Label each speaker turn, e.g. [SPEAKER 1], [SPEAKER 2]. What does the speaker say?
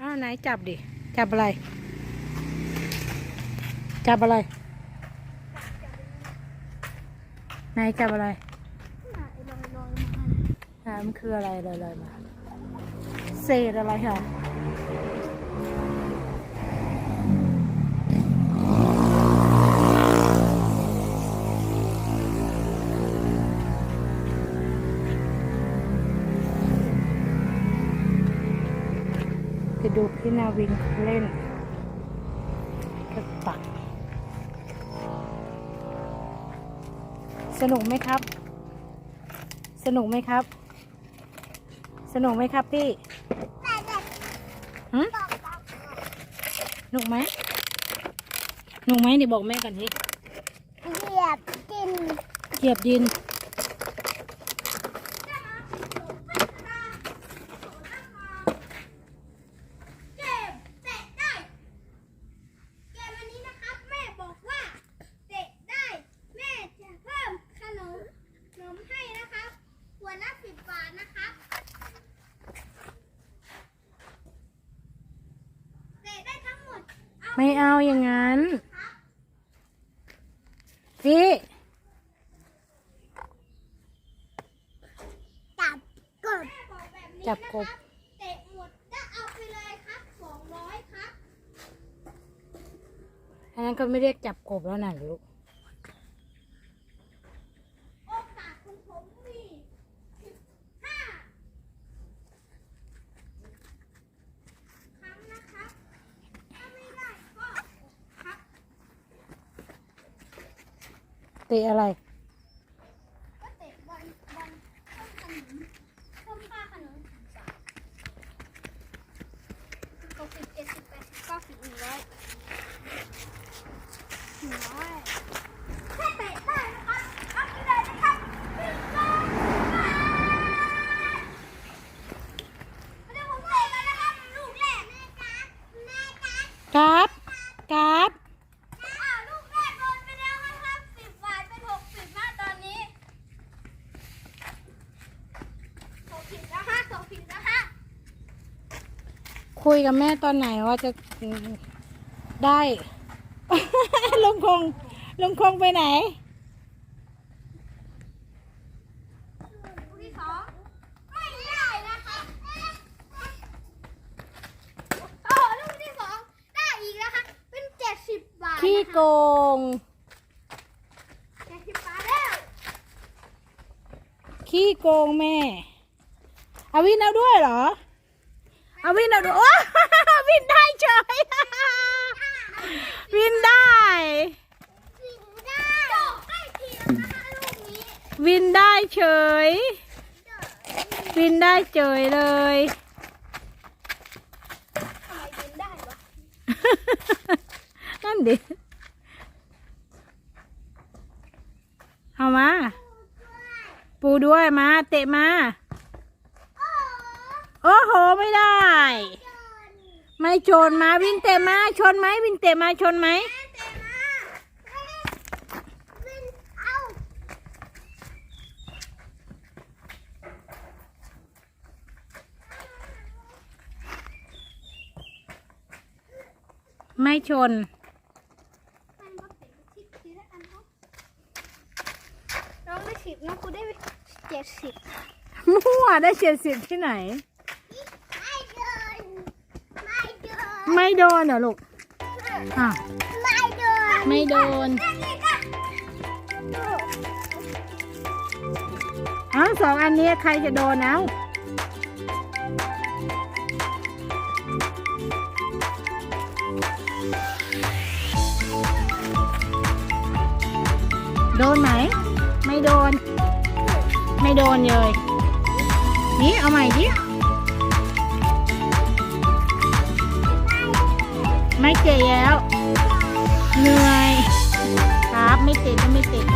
[SPEAKER 1] อ้าวไหนจับดิ จับอะไร จับอะไร ไหนจับอะไรอ่ามันคืออะไรลอยๆมา เศษอะไรค่ะ ดูพี่นาวินเขาเล่นกระตัก สนุกไหมครับ สนุกไหมครับ สนุกไหมครับพี่หืมสนุกไหมสนุกไหมเดี๋ยวบอกแม่ก่อนสิ
[SPEAKER 2] เหยียบกิน
[SPEAKER 1] เหยียบดิน
[SPEAKER 2] เกมเตะได้ เกมวันนี้นะครับ แม่บอกว่าเตะได้ แม่จะเพิ่มขนมขนมให้นะครับหัวละสิบบาทนะครับ เตะได้ทั้งหมด เอา
[SPEAKER 1] ไม่เอาอย่างนั้น พี่
[SPEAKER 2] จับกบบอกแบบนี้
[SPEAKER 1] จับกบ
[SPEAKER 2] นะครับเตะหมดก็เอาไปเลยครับสองร้อยครับ
[SPEAKER 1] อันนั้นก็ไม่เรียกจับกบแล้วนะลูก
[SPEAKER 2] โอกาสของผมมีสิบห้าครั้งนะครับ ถ้าไม่ได้ก็ครับ
[SPEAKER 1] เตะอะไร
[SPEAKER 2] ก็เตะบอลบอลเพิ่มขนมเพิ่มค่าขนมสาทหกสิบเจ็ดสิบแปดสิบเก้าสิบหนึ่งร้อยหนึ่งร้อยแค่เตะได้นะครับเอาไปเลยนะครับหนึ่งร้อยบาทเดี๋ยวผมเตะกันนะครับลูกแรกแม่จ๊ะแม่จ๊ะ
[SPEAKER 1] ครับครับ
[SPEAKER 2] อ้าวลูกแรกโดนไปแล้วนะครับสิบบาทเป็นหกสิบมาตอนนี้หกสิบแล้วฮะหกสิบแล้วฮะ
[SPEAKER 1] คุยกับแม่ตอนไหนว่าจะได้ ลุงคง ลุงคงไปไหน
[SPEAKER 2] ลูกที่สองไม่ได้นะคะโอ้ลูกที่สองได้อีกแล้วค่ะเป็นเจ็ดสิบบาท
[SPEAKER 1] ขี้โกง
[SPEAKER 2] เจ็ดสิบบาทแล้ว
[SPEAKER 1] ขี้โกงแม่เอาวินเอาด้วยเหรอ เอาวินเอาด้วยโอ้วินได้เฉยวินได้
[SPEAKER 2] สิบได้โดดได้ทีแล้วนะคะลูกนี้
[SPEAKER 1] วินได้เฉย วินได้เฉยเลย
[SPEAKER 2] ทำไมยินได้วะ
[SPEAKER 1] นั่นดิเอามา ปูด้วยมา เตะมา
[SPEAKER 2] โอ้
[SPEAKER 1] โอ้โหไม่ได้ ไม่ชนมาวินเตะมาชนไหมวินเตะมาชนไหม
[SPEAKER 2] แม่เตะมาแม่วินเอา
[SPEAKER 1] ไม่ชน
[SPEAKER 2] มันก็เป็นทิศทีละอันเนาะน้องได้สิบน้องกูได้เจ็ดสิบ
[SPEAKER 1] มั่วได้เจ็ดสิบที่ไหน
[SPEAKER 2] ไม่เดินไม่เดิน
[SPEAKER 1] ไม่โดนเหรอลูกอะ
[SPEAKER 2] ไม่เดิน
[SPEAKER 1] ไม่โดน
[SPEAKER 2] อันนี้ก็ดู
[SPEAKER 1] อ้าวสองอันนี้ใครจะโดนเอาโดนไหม ไม่โดน ไม่โดนเลย นี่เอาใหม่ดิ ไม่เจ็แล้ว เหนื่อย ครับ ไม่เจ็บก็ไม่ติดอ่